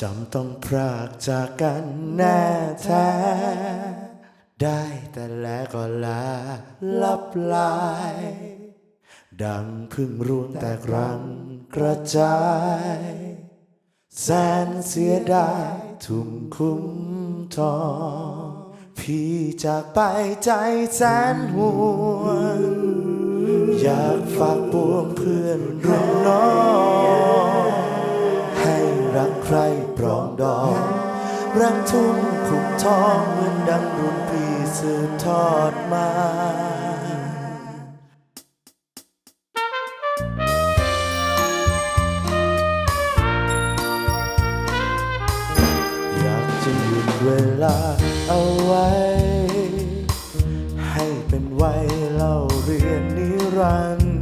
จำต้องพรากจากกันแน่แท้ ได้แต่แล้วก็ลาลับลาย ดังพึ่งร่วงแตกรังกระจาย แสนเสียดายทุ่มคุ้มทองพี่จากไปใจแสนห่วง อยากฝากปวงเพื่อนรุ่นน้อง ดองรักทุ่งขุมทองเหมือนดังรุ่นพี่สืบทอดมาอยากจะหยุดเวลาเอาไว้ ให้เป็นไว้เล่าเรียนนิรันดร์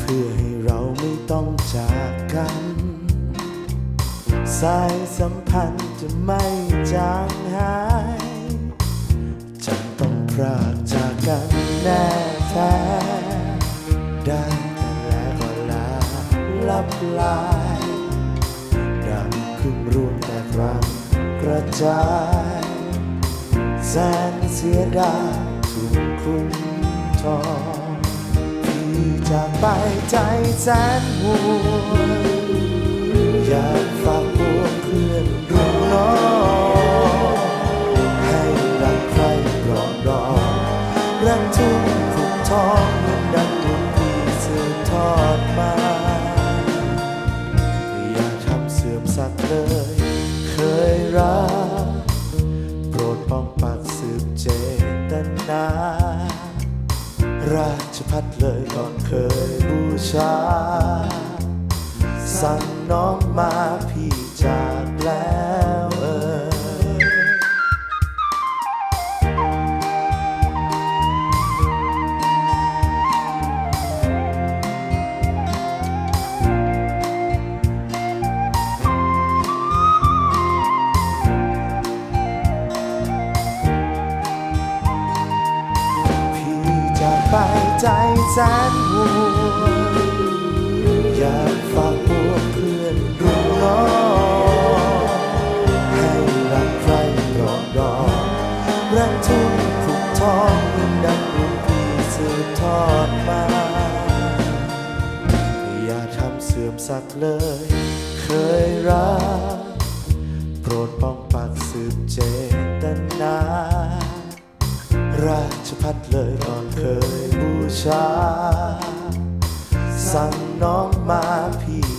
เพื่อให้เราไม่ต้องจากกัน สายสัมพันธ์จะไม่จางหายจำต้องพรากจากกันแน่แท้ได้แต่แล้วก็ลาลับลายดังพึ่งร่วงแตกรังกระจายแสนเสียดายถูกคุ้มทองพี่จากไปใจแสนห่วงอยากฝากพวง อนรุ่นน้องให้รักใครปรองดอรักทุ่งขุมทองเหมือนดังรุ่นพี่สืบทอดมาอย่าทำเสื่อมสักเลย เคยรัก โปรดป้องปักสืบเจตนา ราชพัดเลยก่อนเคยบูชา สั่งน้องมาพี่ ไปใจแสนห่วงอยากฝากพวกเพื่อนรุ่นน้องให้รักใครรอดองรักทุ่งขุมทองเหมือนดังรุ่นพี่สืบทอดมา อย่าทำเสื่อมสักเลย เคยรัก โปรดป้องปักสืบเจตนาราชพัดเลยก่อนเคย ชาสั่งน้องมาพี่